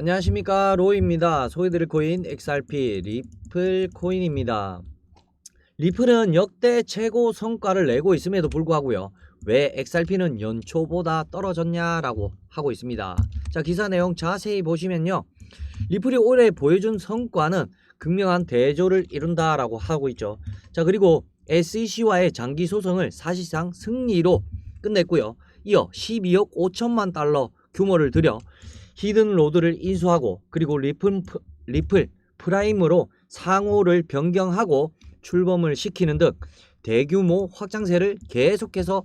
안녕하십니까 로이입니다. 소개드릴 코인 XRP 리플 코인입니다. 리플은 역대 최고 성과를 내고 있음에도 불구하고요. 왜 XRP는 연초보다 떨어졌냐라고 하고 있습니다. 자 기사 내용 자세히 보시면요. 리플이 올해 보여준 성과는 극명한 대조를 이룬다라고 하고 있죠. 자 그리고 SEC와의 장기 소송을 사실상 승리로 끝냈고요. 이어 12억 5천만 달러 규모를 들여 히든 로드를 인수하고 그리고 리플, 프- 리플 프라임으로 상호를 변경하고 출범을 시키는 등 대규모 확장세를 계속해서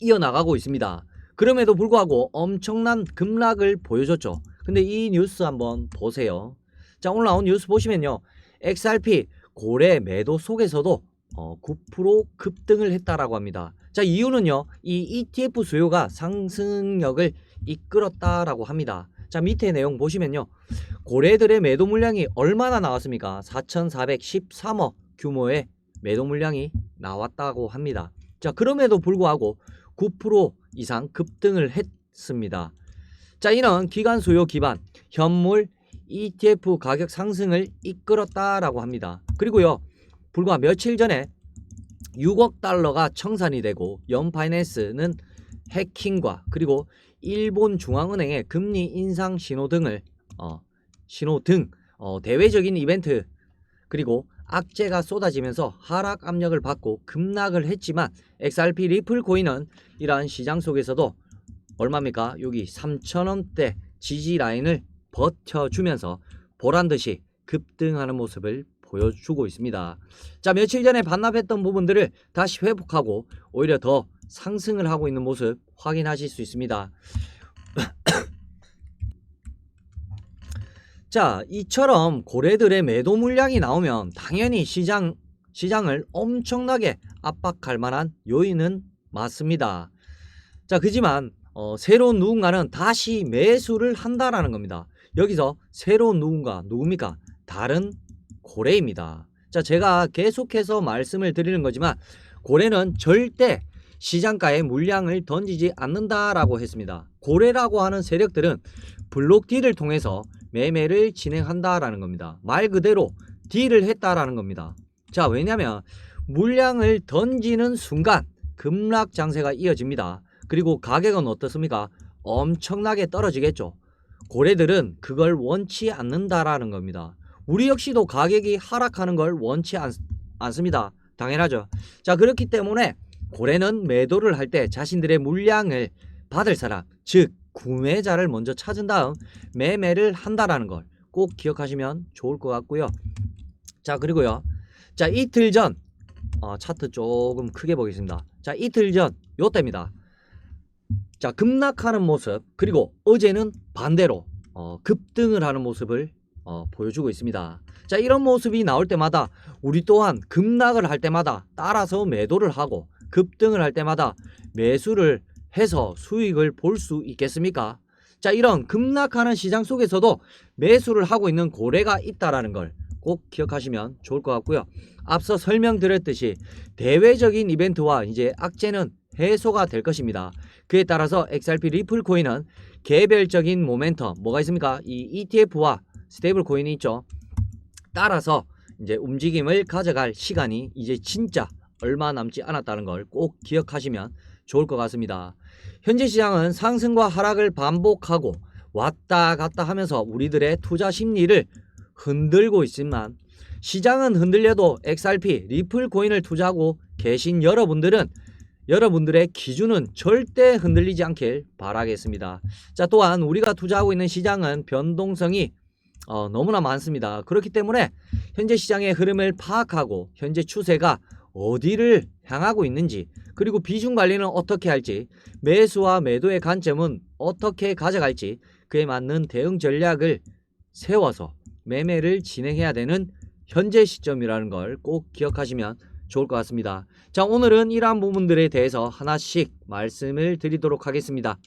이어나가고 있습니다. 그럼에도 불구하고 엄청난 급락을 보여줬죠. 근데 이 뉴스 한번 보세요. 자, 오늘 나온 뉴스 보시면요. XRP 고래 매도 속에서도 어, 9% 급등을 했다라고 합니다. 자, 이유는요. 이 ETF 수요가 상승력을 이끌었다라고 합니다. 자, 밑에 내용 보시면요. 고래들의 매도 물량이 얼마나 나왔습니까? 4,413억 규모의 매도 물량이 나왔다고 합니다. 자, 그럼에도 불구하고 9% 이상 급등을 했습니다. 자, 이는 기간 수요 기반 현물 ETF 가격 상승을 이끌었다라고 합니다. 그리고요. 불과 며칠 전에 6억 달러가 청산이 되고 연파이낸스는 해킹과 그리고 일본 중앙은행의 금리 인상 신호 등을 어, 신호 등 어, 대외적인 이벤트 그리고 악재가 쏟아지면서 하락 압력을 받고 급락을 했지만 XRP 리플 코인은 이러한 시장 속에서도 얼마입니까? 여기 3,000원대 지지 라인을 버텨주면서 보란 듯이 급등하는 모습을 보여주고 있습니다. 자, 며칠 전에 반납했던 부분들을 다시 회복하고 오히려 더 상승을 하고 있는 모습 확인하실 수 있습니다. 자, 이처럼 고래들의 매도 물량이 나오면 당연히 시장 시장을 엄청나게 압박할 만한 요인은 맞습니다. 자, 그지만 어, 새로운 누군가는 다시 매수를 한다라는 겁니다. 여기서 새로운 누군가 누굽니까? 다른 고래입니다. 자, 제가 계속해서 말씀을 드리는 거지만 고래는 절대 시장가에 물량을 던지지 않는다라고 했습니다. 고래라고 하는 세력들은 블록 딜을 통해서 매매를 진행한다라는 겁니다. 말 그대로 딜을 했다라는 겁니다. 자, 왜냐면 물량을 던지는 순간 급락 장세가 이어집니다. 그리고 가격은 어떻습니까? 엄청나게 떨어지겠죠. 고래들은 그걸 원치 않는다라는 겁니다. 우리 역시도 가격이 하락하는 걸 원치 않, 않습니다. 당연하죠. 자, 그렇기 때문에 고래는 매도를 할 때 자신들의 물량을 받을 사람, 즉 구매자를 먼저 찾은 다음 매매를 한다라는 걸 꼭 기억하시면 좋을 것 같고요. 자, 그리고요. 자, 이틀 전 어, 차트 조금 크게 보겠습니다. 자, 이틀 전 요때입니다. 자, 급락하는 모습 그리고 어제는 반대로 어, 급등을 하는 모습을 어, 보여주고 있습니다. 자, 이런 모습이 나올 때마다 우리 또한 급락을 할 때마다 따라서 매도를 하고 급등을 할 때마다 매수를 해서 수익을 볼 수 있겠습니까? 자, 이런 급락하는 시장 속에서도 매수를 하고 있는 고래가 있다라는 걸 꼭 기억하시면 좋을 것 같고요. 앞서 설명드렸듯이 대외적인 이벤트와 이제 악재는 해소가 될 것입니다. 그에 따라서 XRP 리플 코인은 개별적인 모멘텀 뭐가 있습니까? 이 ETF와 스테이블 코인이 있죠. 따라서 이제 움직임을 가져갈 시간이 이제 진짜 얼마 남지 않았다는 걸 꼭 기억하시면 좋을 것 같습니다. 현재 시장은 상승과 하락을 반복하고 왔다 갔다 하면서 우리들의 투자 심리를 흔들고 있지만 시장은 흔들려도 XRP 리플 코인을 투자하고 계신 여러분들은 여러분들의 기준은 절대 흔들리지 않길 바라겠습니다. 자, 또한 우리가 투자하고 있는 시장은 변동성이 어, 너무나 많습니다. 그렇기 때문에 현재 시장의 흐름을 파악하고 현재 추세가 어디를 향하고 있는지 그리고 비중 관리는 어떻게 할지 매수와 매도의 관점은 어떻게 가져갈지 그에 맞는 대응 전략을 세워서 매매를 진행해야 되는 현재 시점이라는 걸 꼭 기억하시면 좋을 것 같습니다. 자, 오늘은 이러한 부분들에 대해서 하나씩 말씀을 드리도록 하겠습니다.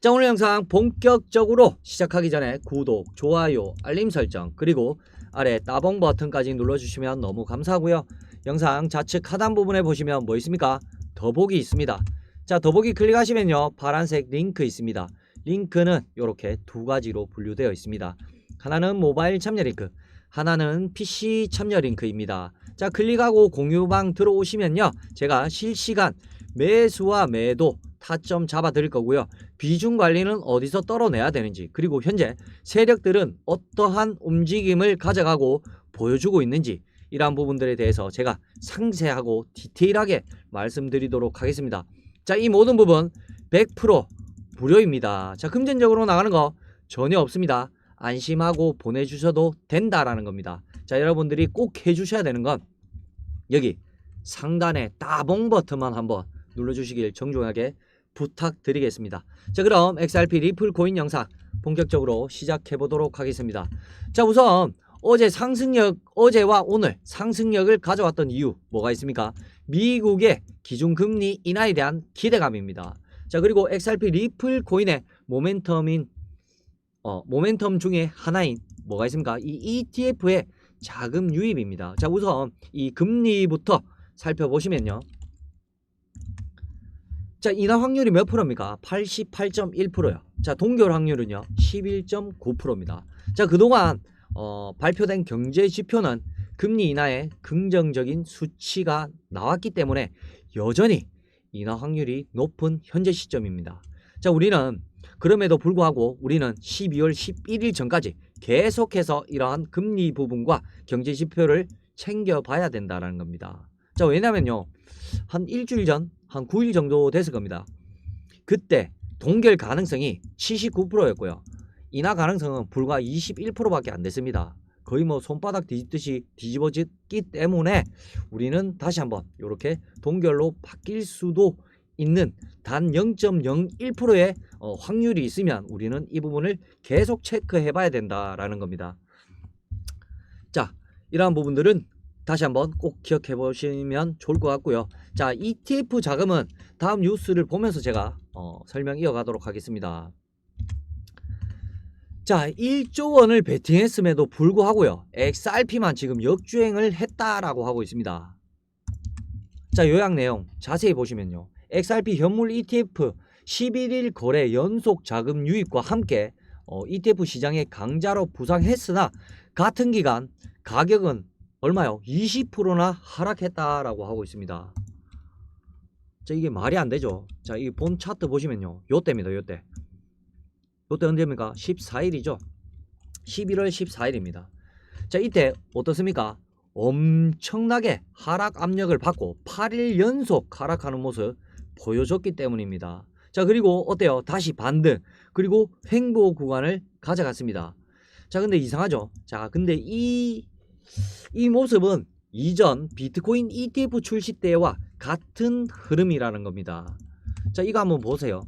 자, 오늘 영상 본격적으로 시작하기 전에 구독, 좋아요, 알림 설정, 그리고 아래 따봉 버튼까지 눌러주시면 너무 감사하고요. 영상 좌측 하단 부분에 보시면 뭐 있습니까? 더보기 있습니다. 자, 더보기 클릭하시면요. 파란색 링크 있습니다. 링크는 이렇게 두 가지로 분류되어 있습니다. 하나는 모바일 참여 링크, 하나는 PC 참여 링크입니다. 자, 클릭하고 공유방 들어오시면요. 제가 실시간 매수와 매도 타점 잡아 드릴 거고요. 비중 관리는 어디서 떨어내야 되는지, 그리고 현재 세력들은 어떠한 움직임을 가져가고 보여주고 있는지 이러한 부분들에 대해서 제가 상세하고 디테일하게 말씀드리도록 하겠습니다. 자, 이 모든 부분 100% 무료입니다. 자, 금전적으로 나가는 거 전혀 없습니다. 안심하고 보내주셔도 된다라는 겁니다. 자, 여러분들이 꼭 해주셔야 되는 건 여기 상단에 따봉 버튼만 한번 눌러주시길 정중하게 부탁드리겠습니다. 자, 그럼 XRP 리플 코인 영상 본격적으로 시작해 보도록 하겠습니다. 자, 우선 어제 상승력 어제와 오늘 상승력을 가져왔던 이유 뭐가 있습니까? 미국의 기준금리 인하에 대한 기대감입니다. 자 그리고 XRP 리플 코인의 모멘텀인 어, 모멘텀 중에 하나인 뭐가 있습니까? 이 ETF의 자금 유입입니다. 자 우선 이 금리부터 살펴보시면요. 자 인하 확률이 몇 프로입니까? 88.1%요. 자 동결 확률은요 11.9%입니다. 자 그동안 어, 발표된 경제 지표는 금리 인하에 긍정적인 수치가 나왔기 때문에 여전히 인하 확률이 높은 현재 시점입니다. 자, 우리는 그럼에도 불구하고 우리는 12월 11일 전까지 계속해서 이러한 금리 부분과 경제 지표를 챙겨봐야 된다라는 겁니다. 자, 왜냐면요. 한 일주일 전, 한 9일 정도 됐을 겁니다. 그때 동결 가능성이 79%였고요. 인하 가능성은 불과 21%밖에 안 됐습니다. 거의 뭐 손바닥 뒤집듯이 뒤집어졌기 때문에 우리는 다시 한번 이렇게 동결로 바뀔 수도 있는 단 0.01%의 어, 확률이 있으면 우리는 이 부분을 계속 체크해 봐야 된다라는 겁니다. 자, 이러한 부분들은 다시 한번 꼭 기억해 보시면 좋을 것 같고요. 자, ETF 자금은 다음 뉴스를 보면서 제가 어, 설명 이어가도록 하겠습니다. 자, 1조 원을 베팅했음에도 불구하고요. XRP만 지금 역주행을 했다라고 하고 있습니다. 자, 요약 내용 자세히 보시면요. XRP 현물 ETF 11일 거래 연속 자금 유입과 함께 어, ETF 시장의 강자로 부상했으나 같은 기간 가격은 얼마요? 20%나 하락했다라고 하고 있습니다. 자, 이게 말이 안 되죠. 자, 이 본 차트 보시면요. 요때입니다. 요때. 요때 언제입니까? 14일이죠. 11월 14일입니다. 자, 이때 어떻습니까? 엄청나게 하락 압력을 받고 8일 연속 하락하는 모습 보여줬기 때문입니다. 자, 그리고 어때요? 다시 반등, 그리고 횡보 구간을 가져갔습니다. 자, 근데 이상하죠? 자, 근데 이, 이 모습은 이전 비트코인 ETF 출시 때와 같은 흐름이라는 겁니다. 자, 이거 한번 보세요.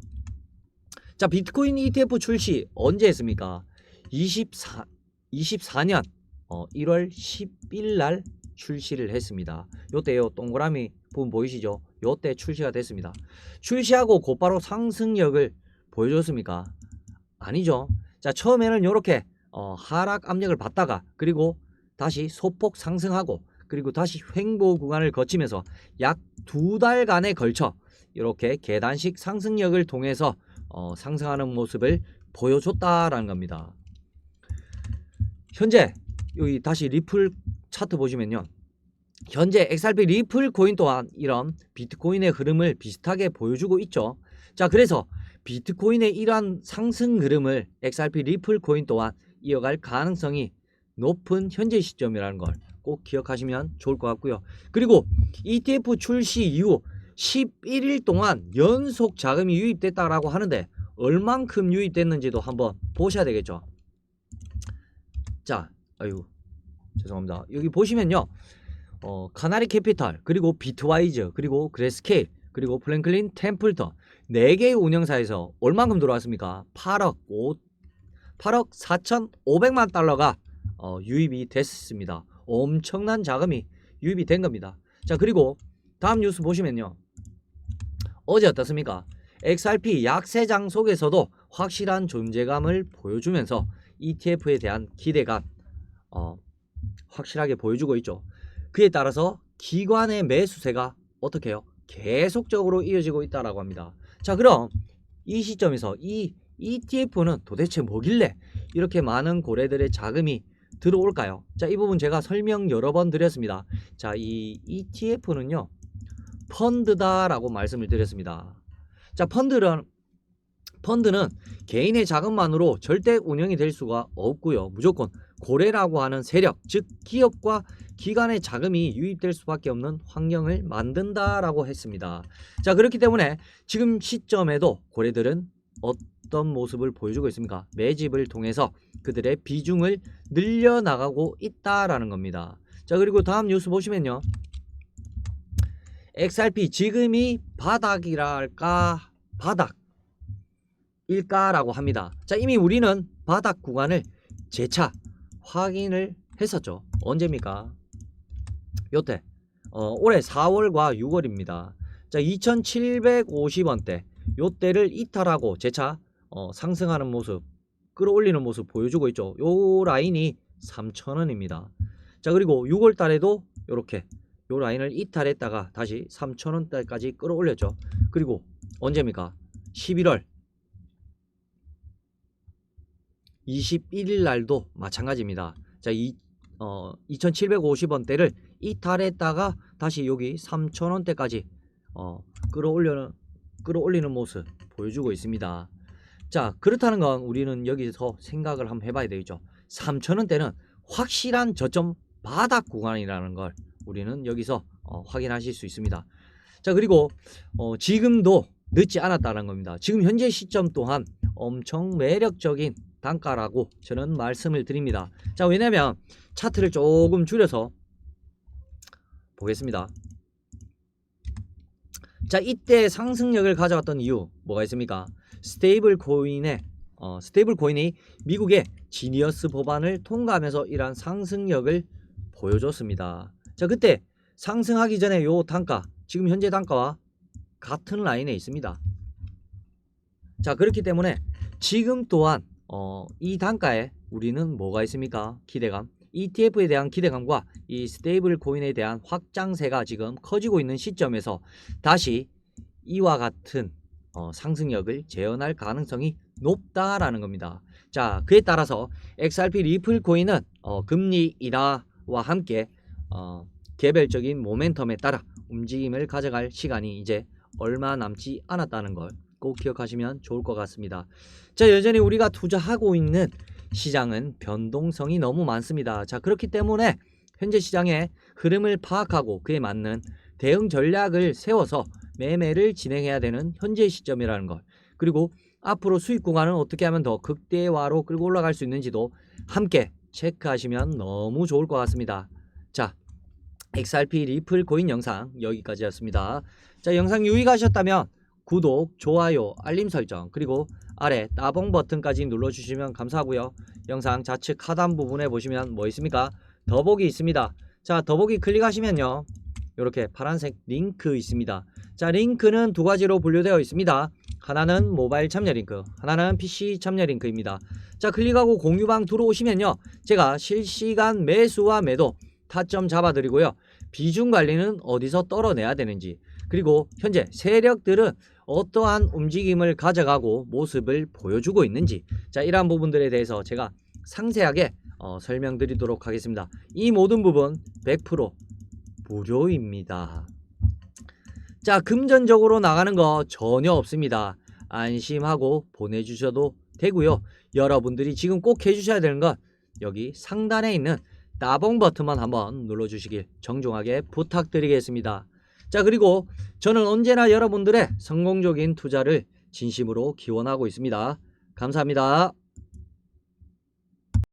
자, 비트코인 ETF 출시 언제 했습니까? 24, 24년 어, 1월 10일 날 출시를 했습니다. 요때요 동그라미 부분 보이시죠? 요때 출시가 됐습니다. 출시하고 곧바로 상승력을 보여줬습니까? 아니죠. 자 처음에는 이렇게 어, 하락 압력을 받다가 그리고 다시 소폭 상승하고 그리고 다시 횡보 구간을 거치면서 약 두 달간에 걸쳐 이렇게 계단식 상승력을 통해서 어, 상승하는 모습을 보여줬다라는 겁니다. 현재 여기 다시 리플 차트 보시면요. 현재 XRP 리플 코인 또한 이런 비트코인의 흐름을 비슷하게 보여주고 있죠. 자, 그래서 비트코인의 이러한 상승 흐름을 XRP 리플 코인 또한 이어갈 가능성이 높은 현재 시점이라는 걸 꼭 기억하시면 좋을 것 같고요. 그리고 ETF 출시 이후 11일 동안 연속 자금이 유입됐다라고 하는데 얼만큼 유입됐는지도 한번 보셔야 되겠죠. 자, 아유 죄송합니다. 여기 보시면요. 어, 카나리 캐피탈, 그리고 비트와이즈, 그리고 그레스케일, 그리고 플랭클린 템플턴 네 개의 운영사에서 얼만큼 들어왔습니까? 8억 5 8억 4,500만 달러가 어, 유입이 됐습니다. 엄청난 자금이 유입이 된 겁니다. 자, 그리고 다음 뉴스 보시면요. 어제 어떻습니까? XRP 약세 장 속에서도 확실한 존재감을 보여주면서 ETF에 대한 기대감 어, 확실하게 보여주고 있죠. 그에 따라서 기관의 매수세가 어떻게 해요? 계속적으로 이어지고 있다라고 합니다. 자, 그럼 이 시점에서 이 ETF는 도대체 뭐길래 이렇게 많은 고래들의 자금이 들어올까요? 자, 이 부분 제가 설명 여러 번 드렸습니다. 자, 이 ETF는요. 펀드다라고 말씀을 드렸습니다. 자, 펀드는 펀드는 개인의 자금만으로 절대 운영이 될 수가 없고요. 무조건 고래라고 하는 세력, 즉 기업과 기관의 자금이 유입될 수밖에 없는 환경을 만든다라고 했습니다. 자, 그렇기 때문에 지금 시점에도 고래들은 어떤 모습을 보여주고 있습니까? 매집을 통해서 그들의 비중을 늘려나가고 있다라는 겁니다. 자, 그리고 다음 뉴스 보시면요. XRP 지금이 바닥이랄까 바닥 일까라고 합니다. 자, 이미 우리는 바닥 구간을 재차 확인을 했었죠. 언제입니까? 요때 어, 올해 4월과 6월입니다. 자, 2,750원대 요때를 이탈하고 재차 어, 상승하는 모습, 끌어올리는 모습 보여주고 있죠. 요 라인이 3,000원입니다. 자, 그리고 6월 달에도 요렇게 요 라인을 이탈했다가 다시 3,000원대까지 끌어올렸죠. 그리고 언제입니까? 11월 21일 날도 마찬가지입니다. 자, 이, 어, 2,750원대를 이탈했다가 다시 여기 3,000원대까지 어, 끌어올려는 끌어올리는 모습 보여주고 있습니다. 자, 그렇다는 건 우리는 여기서 생각을 한번 해봐야 되겠죠. 3,000원대는 확실한 저점 바닥 구간이라는 걸 우리는 여기서 어, 확인하실 수 있습니다. 자, 그리고 어, 지금도 늦지 않았다는 겁니다. 지금 현재 시점 또한 엄청 매력적인 단가라고 저는 말씀을 드립니다. 자, 왜냐면 차트를 조금 줄여서 보겠습니다. 자, 이때 상승력을 가져왔던 이유 뭐가 있습니까? 스테이블 코인의 어, 스테이블 코인이 미국의 지니어스 법안을 통과하면서 이러한 상승력을 보여줬습니다. 자, 그때 상승하기 전에 요 단가, 지금 현재 단가와 같은 라인에 있습니다. 자, 그렇기 때문에 지금 또한 어, 이 단가에 우리는 뭐가 있습니까? 기대감. ETF에 대한 기대감과 이 스테이블 코인에 대한 확장세가 지금 커지고 있는 시점에서 다시 이와 같은 어, 상승력을 재현할 가능성이 높다라는 겁니다. 자, 그에 따라서 XRP 리플 코인은 어, 금리 인하와 함께 어, 개별적인 모멘텀에 따라 움직임을 가져갈 시간이 이제 얼마 남지 않았다는 걸 꼭 기억하시면 좋을 것 같습니다. 자, 여전히 우리가 투자하고 있는 시장은 변동성이 너무 많습니다. 자, 그렇기 때문에 현재 시장의 흐름을 파악하고 그에 맞는 대응 전략을 세워서 매매를 진행해야 되는 현재 시점이라는 것. 그리고 앞으로 수익 구간은 어떻게 하면 더 극대화로 끌고 올라갈 수 있는지도 함께 체크하시면 너무 좋을 것 같습니다. 자, XRP 리플 코인 영상 여기까지였습니다. 자, 영상 유익하셨다면 구독, 좋아요, 알림 설정 그리고 아래 따봉 버튼까지 눌러주시면 감사하고요. 영상 좌측 하단 부분에 보시면 뭐 있습니까? 더보기 있습니다. 자, 더보기 클릭하시면요. 이렇게 파란색 링크 있습니다. 자, 링크는 두 가지로 분류되어 있습니다. 하나는 모바일 참여 링크, 하나는 PC 참여 링크입니다. 자, 클릭하고 공유방 들어오시면요. 제가 실시간 매수와 매도 타점 잡아드리고요. 비중 관리는 어디서 떨어내야 되는지, 그리고 현재 세력들은 어떠한 움직임을 가져가고 모습을 보여주고 있는지, 자, 이러한 부분들에 대해서 제가 상세하게 어, 설명드리도록 하겠습니다. 이 모든 부분 100% 무료입니다. 자, 금전적으로 나가는 거 전혀 없습니다. 안심하고 보내주셔도 되고요. 여러분들이 지금 꼭 해주셔야 되는 건 여기 상단에 있는 따봉 버튼만 한번 눌러주시길 정중하게 부탁드리겠습니다. 자, 그리고 저는 언제나 여러분들의 성공적인 투자를 진심으로 기원하고 있습니다. 감사합니다.